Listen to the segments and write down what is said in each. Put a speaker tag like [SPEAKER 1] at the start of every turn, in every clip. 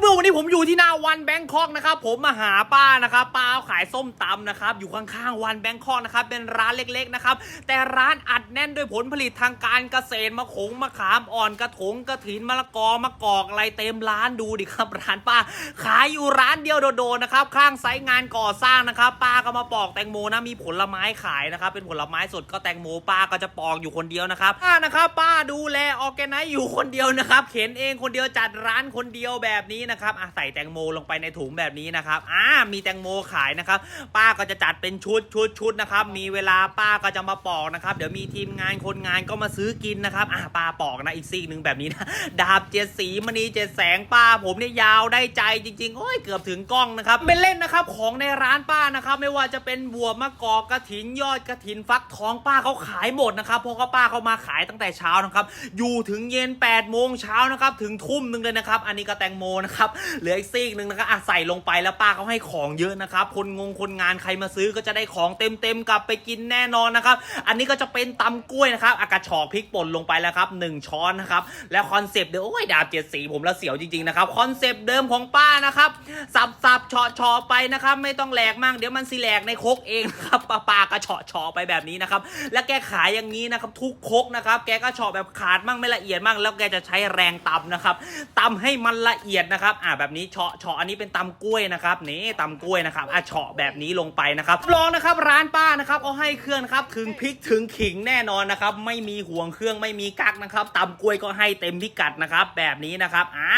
[SPEAKER 1] เพื่อนๆวันนี้ผมอยู่ที่หน้าวันแบงคอกนะครับผมมาหาป้านะครับป้าขายส้มตำนะครับอยู่ข้างๆวันแบงคอกนะครับเป็นร้านเล็กๆนะครับแต่ร้านอัดแน่นด้วยผลผลิตทางการเกษตรมะขงมะขามอ่อนกระถงกระถินมะละกอมะกอกอะไรเต็มร้านดูดิครับร้านป้า ขายอยู่ร้านเดียวโดดๆนะครับข้างไซต์งานก่อสร้างนะครับป้าก็มาปอกแตงโมนะมีผลไม้ขายนะครับเป็นผลไม้สดก็แตงโมป้าก็จะปอกอยู่คนเดียวนะครับป้านะครับป้าดูแลออแกไนอยู่คนเดียวนะครับเข็นเองคนเดียวจัดร้านคนเดียวแบบนี้นะครับอะใส่แตงโมลงไปในถุงแบบนี้นะครับอ่ามีแตงโมขายนะครับ ป้าก็จะจัดเป็นชุดชุดชุดนะครับ มีเวลาป้าก็จะมาปอกนะครับ เดี๋ยวมีทีมงานคนงานก็มาซื้อกินนะครับอ่าป้าปอกนะอีกซีกหนึ่งแบบนี้นะดาบเจ็ดสีมณีเจ็ดแสงป้า ผมเนี่ยยาวได้ใจจริงๆโอ้ยเกือบถึงกล้องนะครับเป็นเล่นนะครับของในร้านป้านะครับ ไม่ว่าจะเป็นบัวมะกอกกระถินยอดกระถินฟักทองป้าเขาขายหมดนะครับเพราะว่าป้าเขามาขายตั้งแต่เช้านะครับ อยู่ถึงเย็น8ปดโมงเช้านะครับ ถึงทุ่มหนึ่งเลยนะครับ อันนี้ก็แตงโมนะครับเหลืออีกซีกหนึ่งนะครับอะใส่ลงไปแล้วป้าเขาให้ของเยอะนะครับคนงงคนงานใครมาซื้อก็จะได้ของเต็มๆกลับไปกินแน่นอนนะครับอันนี้ก็จะเป็นตำกล้วยนะครับอากาศชอกพริกป่นลงไปแล้วครับหนึ่งช้อนนะครับแล้วคอนเซปต์เดิมโอ้ยดาบเจ็ดสีผมละเสียวจริงๆนะครับคอนเซปต์เดิมของป้านะครับสับสับเฉาะเฉาะไปนะครับ ไม่ต้องแหลกมากเดี๋ยวมันสิแหลกในคกเองนะครับป้าปากระเฉาะเฉาะไปแบบนี้นะครับ แล้วแกขายอย่างนี้นะครับ ทุกคกนะครับ แกก็เฉาะแบบขาดมั่งไม่ละเอียดมั่งแล้วแกจะใช้แรงตำนะครับตำให้มันละเอียดนะครับ อ่าแบบนี้เฉาะเฉาะอันนี้เป็นตำกล้วยนะครับนี่ตำกล้วยนะครับอะเฉาะแบบนี้ลงไปนะครับลองนะครับร้านป้านะครับเอาให้เครื่องครับถึงพริกถึงขิงแน่นอนนะครับ ไม่มีห่วงเครื่องไม่มีกักนะครับตำกล้วยก็ให้เต็มพิกัดนะครับ แบบนี้นะครับอ่า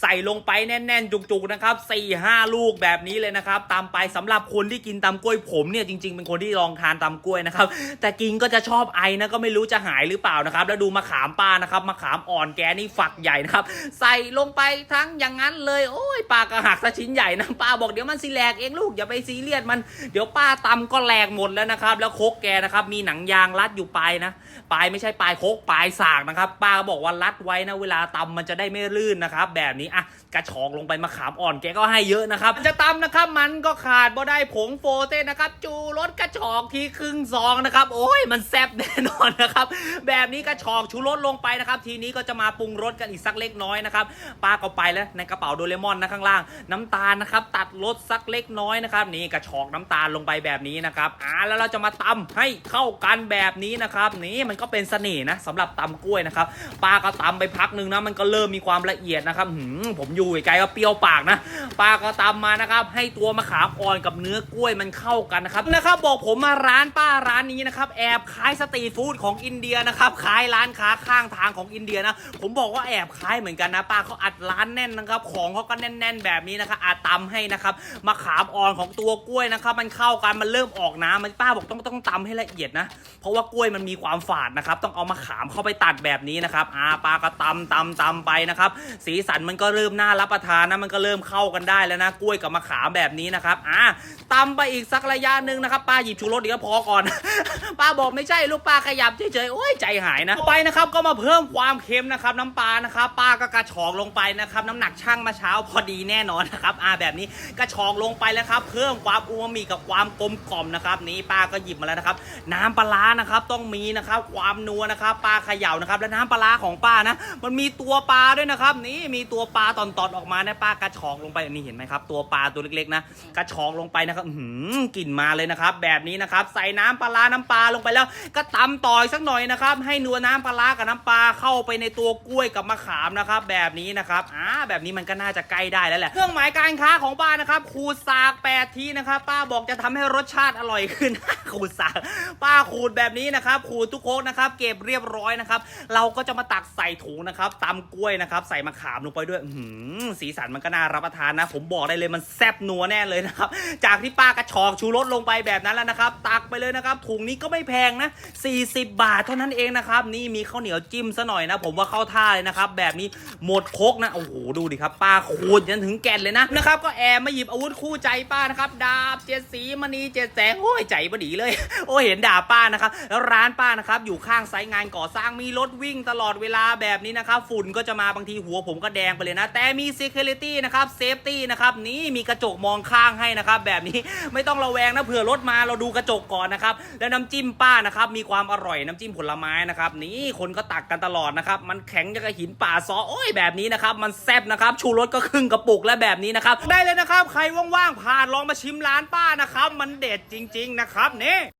[SPEAKER 1] ใส่ลงไปแน่นๆจุกๆนะครับ4ี่ห้าลูกแบบนี้เลยนะครับตามไปสำหรับคนที่กินตำกล้วยผมเนี่ยจริง ๆ เป็นคนที่ลองทานตำกล้วยนะครับแต่กินก็จะชอบไอนะก็ไม่รู้จะหายหรือเปล่านะครับแล้วดูมะขามป้านะครับมะขามอ่อนแกนี่ฝักใหญ่นะครับใส่ลงไปทั้งอย่างนั้นเลยโอ้ยปลากระหักซะชิ้นใหญ่นะป้าบอกเดี๋ยวมันสิแหลกเองลูกอย่าไปซีเรียสมันเดี๋ยวป้าตำก็แหลกหมดแล้วนะครับแล้วโคกแกนะครับมีหนังยางรัดอยู่ปลายนะปลายไม่ใช่ปลายโคกปลายสากนะครับป้าบอกว่ารัดไว้นะเวลาตำมันจะได้ไม่ลื่นนะครับแบบนี้อะกระชอกลงไปมะขามอ่อนแกก็ให้เยอะนะครับจะตำนะครับมันก็ขาดบ่ได้ผงโฟเต้นะครับจูรสกระชอกทีครึ่งซองนะครับโอ้ยมันแซ่บแน่นอนนะครับแบบนี้กระชอกชูรสลงไปนะครับทีนี้ก็จะมาปรุงรสกันอีกสักเล็กน้อยนะครับป้าก็ไปแล้วในกระเป๋าโดเรมอนนะข้างล่าง น้ำตาลนะครับตัดรสสักเล็กน้อยนะครับนี่กระชอกน้ำตาลลงไปแบบนี้นะครับอ่าแล้วเราจะมาตำให้เข้ากันแบบนี้นะครับนี่มันก็เป็นเสน่ห์นะสำหรับตำกล้วยนะครับป้าก็ตำไปพักหนึ่งนะมันก็เริ่มมีความละเอียดนะครับผมอยู่ไกลก็เปรี้ยวปากนะป้าก็ตำมานะครับ ให้ตัวมะขามอ่อนกับเนื้อกล้วยมันเข้ากันนะครับนะครับบอกผมมาร้านป้าร้านนี้นะครับแอบขายสตรีทฟู้ดของอินเดียนะครับขายร้านค้าข้างทางของอินเดียนะผมบอกว่าแอบขายเหมือนกันนะป้าเขาอัดร้านแน่นนะครับของเขาก็แน่น ๆ แบบนี้นะครับอาตำให้นะครับมะขามอ่อนของตัวกล้วยนะครับมันเข้ากันมันเริ่มออกน้ำมันป้าบอกต้องต้องตำให้ละเอียดนะ เพราะว่ากล้วยมันมีความฝาดนะครับต้องเอามะขามเข้าไปตัดแบบนี้นะครับอาป้าก็ตำตำตำไปนะครับสีสันมันก็เริ่มน่ารับประทานนะมันก็เริ่มเข้ากันได้แล้วนะกล้วยกับมะขามแบบนี้นะครับอ่าตำไปอีกสักระยะหนึ่งนะครับป้าหยิบชูรสเดี๋ยวพอก่อน ป้าบอกไม่ใช่ลูกป้าขยับเฉยๆโอ้ยใจหายนะไปนะครับก็มาเพิ่มความเค็มนะครับน้ำปลานะครับป้าก็กระชอกลงไปนะครับน้ำหนักช่างมาเช้าพอดีแน่นอนนะครับอ่าแบบนี้กระชอกลงไปแล้วครับ เพิ่มความอูมามิกับความกลมกล่อมนะครับนี่ป้าก็หยิบมาแล้วนะครับ น้ำปลานะครับต้องมีนะครับความนัวนะครับปลาเขย่านะครับและน้ำปลาของป้านะ มันมีตัวปลาด้วยนะครับ นี่มีตัวปลาตอนๆออกมานะป้ากระชอกลงไปนี่เห็นไหมครับตัวปลาตัวเล็กๆนะกระชอกลงไปนะครับหือกลิ่นมาเลยนะครับ แบบนี้นะครับใส่น้ำปลาร้าน้ำปลาลงไปแล้ว ก็ตำต่อยสักหน่อยนะครับ ให้นัวน้ำปลากับน้ำปลาเข้าไปในตัวกล้วยกับมะขามนะครับ แบบนี้นะครับอ่าแบบนี้มันก็น่าจะใกล้ได้แล้วแหละเครื่องหมายการค้าของป้านะครับขูดสากแปดทีนะครับป้าบอกจะทำให้รสชาติอร่อยขึ้นขูดสากป้าขูดแบบนี้นะครับขูดทุกโคกนะครับ เก็บเรียบร้อยนะครับเราก็จะมาตักใส่ถุงนะครับตำกล้วยนะครับ ใส่มะขามลงไปด้วยอื้อหือสีสันมันก็น่ารับประทานนะ ผมบอกได้เลยมันแซ่บนัวแน่เลยนะครับ จากที่ป้ากระชอกชูรสลงไปแบบนั้นแล้วนะครับ ตักไปเลยนะครับ ถุงนี้ก็ไม่แพงนะ 40 บาทเท่านั้นเองนะครับ นี่มีข้าวเหนียวจิ้มซะหน่อยนะ ผมว่าเข้าท่าเลยนะครับ แบบนี้หมดคกนะ โอ้โห ดูดิครับ ป้าขูดจนถึงแก่นเลยนะนะครับ ก็แอบมาหยิบอาวุธคู่ใจป้านะครับ ดาบเจ็ดสีมณีเจ็ดแสง โอ้ยใจบดีเลย โอ้เห็นดาบป้านะครับ แล้วร้านป้านะครับ อยู่ข้างไซต์งานก่อสร้าง มีรถวิ่งตลอดเวลาแบบนี้นะครับ ฝุ่นก็จะมาบางทีหัวผมก็แดงไปเลยนะ แต่มี security นะครับ safety นะครับนี่มีกระจกมองข้างให้นะครับ แบบนี้ไม่ต้องระแวงนะเผื่อรถมาเราดูกระจกก่อนนะครับ แล้วน้ำจิ้มป้านะครับ มีความอร่อยน้ำจิ้มผลไม้นะครับ นี่คนก็ตักกันตลอดนะครับ มันแข็งจะกระหินป่าซอโอ้ยแบบนี้นะครับ มันแซ่บนะครับ ชูรสก็ครึ่งกระปุกและแบบนี้นะครับ ได้เลยนะครับ ใครว่างๆผ่านลองมาชิมร้านป้านะครับ มันเด็ดจริง ๆ นะครับนี่